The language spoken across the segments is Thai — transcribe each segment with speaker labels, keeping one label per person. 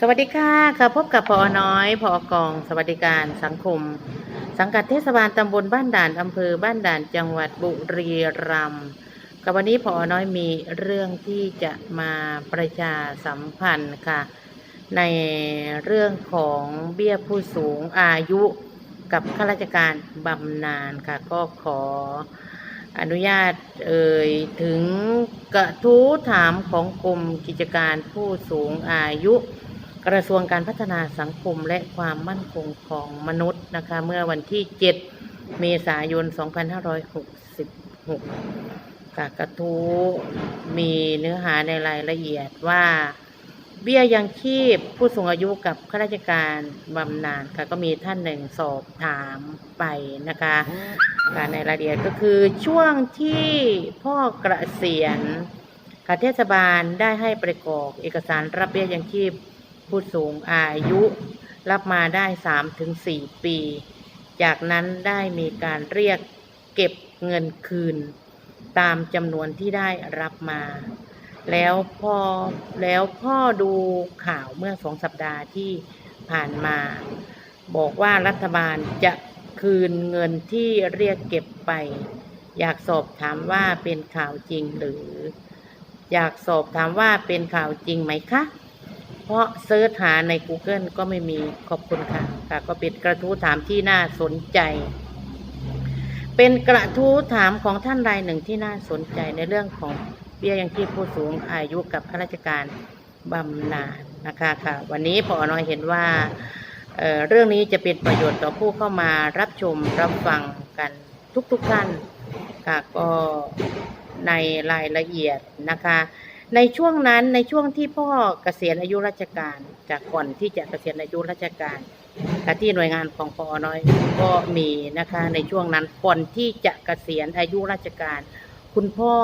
Speaker 1: สวัสดีค่ะค่ะพบกับพอน้อยพอกอง สวัสดิการสังคม สังกัดเทศบาลตำบลบ้านด่านอำเภอบ้านด่านจังหวัดบุรีรัมย์กับวันนี้พอน้อยมีเรื่องที่จะมาประชาสัมพันธ์ค่ะ ในเรื่องของเบี้ยผู้สูงอายุกับข้าราชการบำนาญค่ะ ก็ขออนุญาตเอ่ยถึงกระทู้ถามของกรมกิจการผู้สูงอายุ กระทรวงการพัฒนาสังคมและความมั่นคงของมนุษย์นะคะ เมื่อวันที่ 7 เมษายน 2566ค่ะกระทู้มีเนื้อหาในรายละเอียดว่า เบี้ยยังชีพผู้สูงอายุกับข้าราชการบำนาญค่ะก็มีท่านหนึ่งสอบถามไปนะคะการในรายละเอียดก็คือช่วงที่พ่อเกษียณค่ะเทศบาลได้ให้ประกอบเอกสารรับเบี้ยยังชีพ ผู้สูงอายุรับมาได้สามถึงสี่ปี จากนั้นได้มีการเรียกเก็บเงินคืน ตามจำนวนที่ได้รับมา แล้วพ่อแล้วพ่อดูข่าวเมื่อสองสัปดาห์ที่ผ่านมา บอกว่ารัฐบาลจะคืนเงินที่เรียกเก็บไป อยากสอบถามว่าเป็นข่าวจริงหรือ อยากสอบถามว่าเป็นข่าวจริงไหมคะ เพราะเซิร์ชหาใน Google ก็ไม่มีขอบคุณค่ะ ค่ะ ก็เป็นกระทู้ถามที่น่าสนใจ เป็นกระทู้ถามของท่านรายหนึ่งที่น่าสนใจในเรื่องของเบี้ยยังชีพผู้สูงอายุกับข้าราชการบำนาญนะคะค่ะ วันนี้พอน้อยเห็นว่าเเรื่องนี้จะเป็นประโยชน์ต่อผู้เข้ามารับชมรับฟังกันทุกๆท่านค่ะก็ในรายละเอียดนะคะ ในช่วงนั้นในช่วงที่พ่อเกษียณอายุราชการ จากก่อนที่จะเกษียณอายุราชการที่หน่วยงานของปอน้อยก็มีนะคะในช่วงนั้นก่อนที่จะเกษียณอายุราชการ คุณพ่อ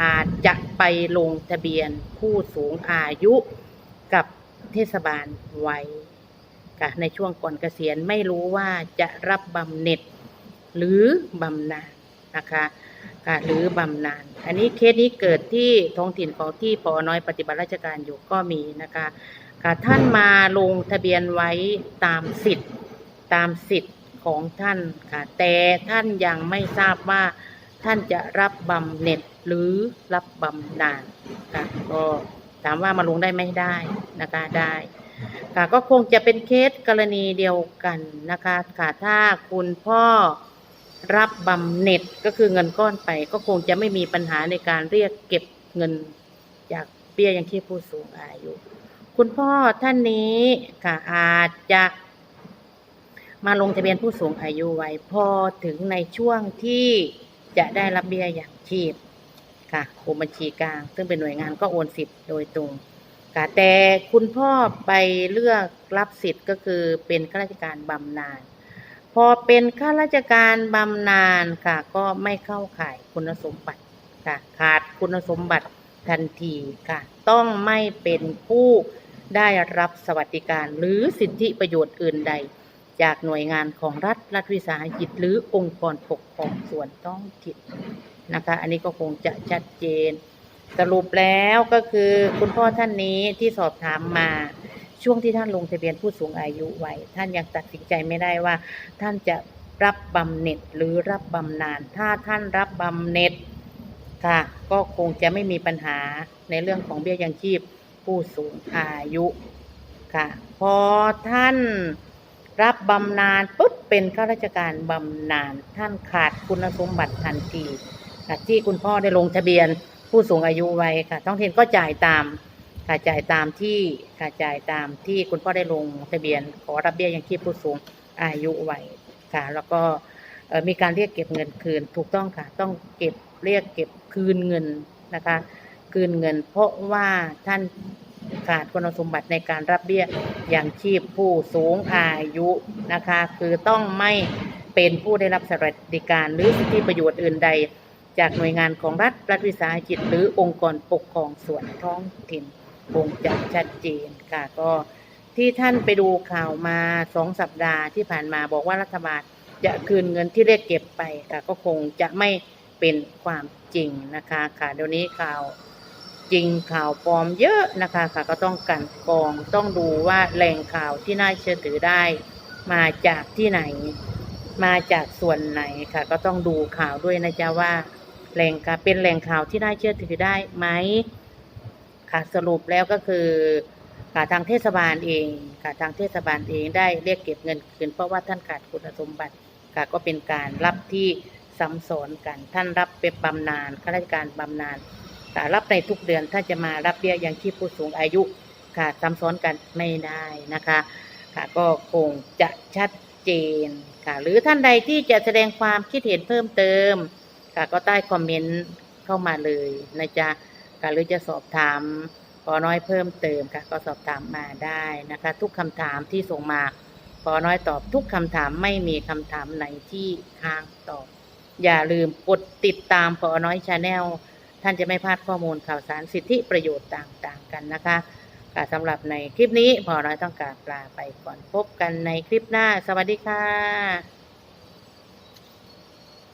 Speaker 1: อาจจะไปลงทะเบียนผู้สูงอายุกับเทศบาลไว้ค่ะในช่วงก่อนเกษียณไม่รู้ว่าจะรับบำเหน็จหรือบำนาญนะคะ หรือบำนาญอันนี้เคสนี้เกิดที่ท้องถิ่นของที่ปอน้อยปฏิบัติราชการอยู่ก็มีนะคะค่ะท่านมาลงทะเบียนไว้ตามสิทธิ์ตามสิทธิ์ของท่านค่ะแต่ท่านยังไม่ทราบว่าท่านจะรับบำเหน็จหรือรับบำนาญค่ะก็ถามว่ามาลงได้ไหมได้นะคะได้ค่ะก็คงจะเป็นเคสกรณีเดียวกันนะคะค่ะถ้าคุณพ่อ รับบำเหน็จก็คือเงินก้อนไป ก็คงจะไม่มีปัญหาในการเรียกเก็บเงินจากเบี้ยยังชีพผู้สูงอายุ คุณพ่อท่านนี้ค่ะอาจจะมาลงทะเบียนผู้สูงอายุไว้พอถึงในช่วงที่จะได้รับเบี้ยอย่างชีพค่ะกรมบัญชีกลาง ซึ่งเป็นหน่วยงานก็โอนสิทธิ์โดยตรงค่ะแต่คุณพ่อไปเลือกรับสิทธิ์ก็คือเป็นข้าราชการบำนาญ พอเป็นข้าราชการบำนาญค่ะ ก็ไม่เข้าข่ายคุณสมบัติค่ะ ขาดคุณสมบัติทันทีค่ะ ต้องไม่เป็นผู้ได้รับสวัสดิการหรือสิทธิประโยชน์อื่นใด จากหน่วยงานของรัฐรัฐวิสาหกิจหรือองค์กรปกครองส่วนท้องถิ่นนะคะ อันนี้ก็คงจะชัดเจน สรุปแล้วก็คือคุณพ่อท่านนี้ที่สอบถามมา ช่วงที่ท่านลงทะเบียนผู้สูงอายุไว้ ท่านยังตัดสินใจไม่ได้ว่า ท่านจะรับบำเหน็จหรือรับบำนาญถ้าท่านรับบำเหน็จค่ะก็คงจะไม่มีปัญหาในเรื่องของเบี้ยยังชีพผู้สูงอายุค่ะ พอท่านรับบำนาญปุ๊บเป็นข้าราชการบำนาญท่านขาดคุณสมบัติทันทีที่คุณพ่อได้ลงทะเบียนผู้สูงอายุไว้ค่ะท้องถิ่นก็จ่ายตาม ค่ะจ่ายตามที่ค่ะจ่ายตามที่คุณพ่อได้ลงทะเบียนขอรับเบี้ยยังชีพผู้สูงอายุไว้ค่ะ แล้วก็มีการเรียกเก็บเงินคืนถูกต้องค่ะ ต้องเก็บเรียกเก็บคืนเงินนะคะ คืนเงิน เพราะว่าท่านขาดคุณสมบัติในการรับเบี้ยอย่างชีพผู้สูงอายุนะคะ คือต้องไม่เป็นผู้ได้รับสวัสดิการหรือสิทธิประโยชน์อื่นใด จากหน่วยงานของรัฐรัฐวิสาหกิจหรือองค์กรปกครองส่วนท้องถิ่น คงจะชัดเจนค่ะก็ที่ท่านไปดูข่าวมาสองสัปดาห์ที่ผ่านมาบอกว่ารัฐบาลจะคืนเงินที่เรียกเก็บไปค่ะก็คงจะไม่เป็นความจริงนะคะค่ะเดี๋ยวนี้ข่าวจริงข่าวปลอมเยอะนะคะค่ะก็ต้องกันกองต้องดูว่าแหล่งข่าวที่น่าเชื่อถือได้ มาจากที่ไหน มาจากส่วนไหนค่ะก็ต้องดูข่าวด้วยนะจ๊ะว่าแหล่งข่าวเป็นแหล่งข่าวที่น่าเชื่อถือได้ไหม ค่ะสรุปแล้วก็คือค่ะทางเทศบาลเองค่ะทางเทศบาลเองได้เรียกเก็บเงินคืนเพราะว่าท่านขาดคุณสมบัติค่ะก็เป็นการรับที่ซ้ำซ้อนกัน ท่านรับเป็นบำนาญข้าราชการบำนาญค่ะรับในทุกเดือนถ้าจะมารับเบี้ยยังชีพผู้สูงอายุค่ะซ้ำซ้อนกันไม่ได้นะคะ ค่ะก็คงจะชัดเจนค่ะ หรือท่านใดที่จะแสดงความคิดเห็นเพิ่มเติม ค่ะก็ใต้คอมเมนต์เข้ามาเลยนะจ๊ะ ค่ะหรือจะสอบถามปอน้อยเพิ่มเติมค่ะ ก็สอบถามมาได้นะคะ ทุกคำถามที่ส่งมาปอน้อยตอบทุกคำถามไม่มีคำถามไหนที่ค้างตอบ อย่าลืมกดติดตามปอน้อยชาแนลท่านจะไม่พลาดข้อมูลข่าวสารสิทธิประโยชน์ต่างๆ กันนะคะค่ะสำหรับในคลิปนี้พอน้อยต้องการลาไปก่อนพบกันในคลิปหน้า สวัสดีค่ะ